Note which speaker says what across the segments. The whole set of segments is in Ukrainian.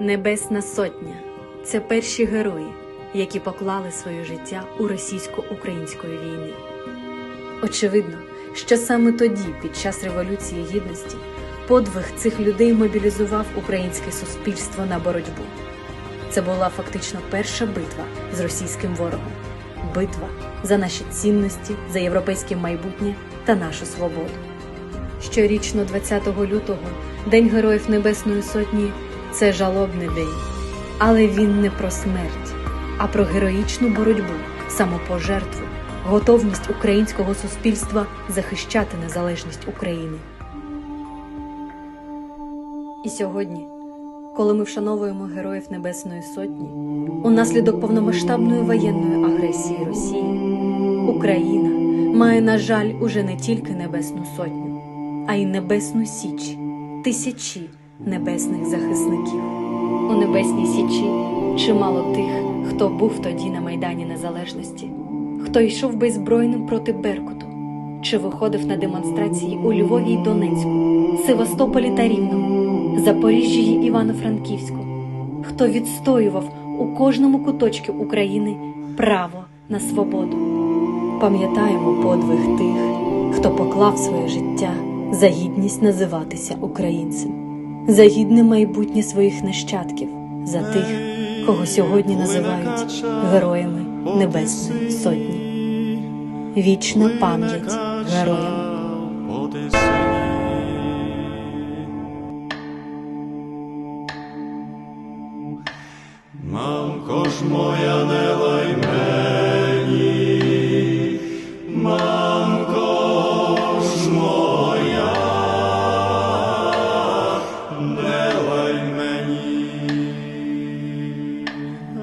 Speaker 1: Небесна Сотня це перші герої, які поклали своє життя у російсько-української війни. Очевидно, що саме тоді, під час Революції Гідності, подвиг цих людей мобілізував українське суспільство на боротьбу. Це була фактично перша битва з російським ворогом, битва за наші цінності, за європейське майбутнє та нашу свободу. Щорічно 20 лютого, День Героїв Небесної Сотні це жалобний день. Але він не про смерть, а про героїчну боротьбу, самопожертву, готовність українського суспільства захищати незалежність України. І сьогодні, коли ми вшановуємо героїв Небесної Сотні, унаслідок повномасштабної воєнної агресії Росії, Україна має, на жаль, уже не тільки Небесну Сотню, а й Небесну Січ, тисячі небесних захисників. У Небесній Січі чимало тих, хто був тоді на Майдані Незалежності, хто йшов беззбройним проти Беркуту, чи виходив на демонстрації у Львові й Донецьку, Севастополі та Рівному, Запоріжжі й Івано-Франківську, хто відстоював у кожному куточку України право на свободу. Пам'ятаємо подвиг тих, хто поклав своє життя за гідність називатися українцем, за гідне майбутнє своїх нащадків, за тих, кого сьогодні називають героями Небесної Сотні. Вічна пам'ять героям.
Speaker 2: Мамко ж моя лай мені.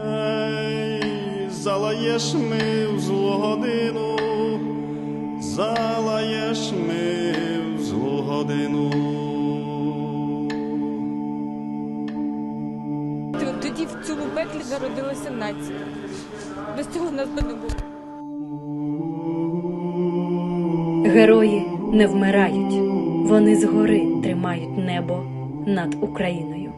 Speaker 2: Ей, залаєш ми в злу годину, залаєш ми в злу годину.
Speaker 3: Тоді в цьому пеклі народилася нація. Без цього нас би не було.
Speaker 1: Герої не вмирають, вони згори тримають небо над Україною.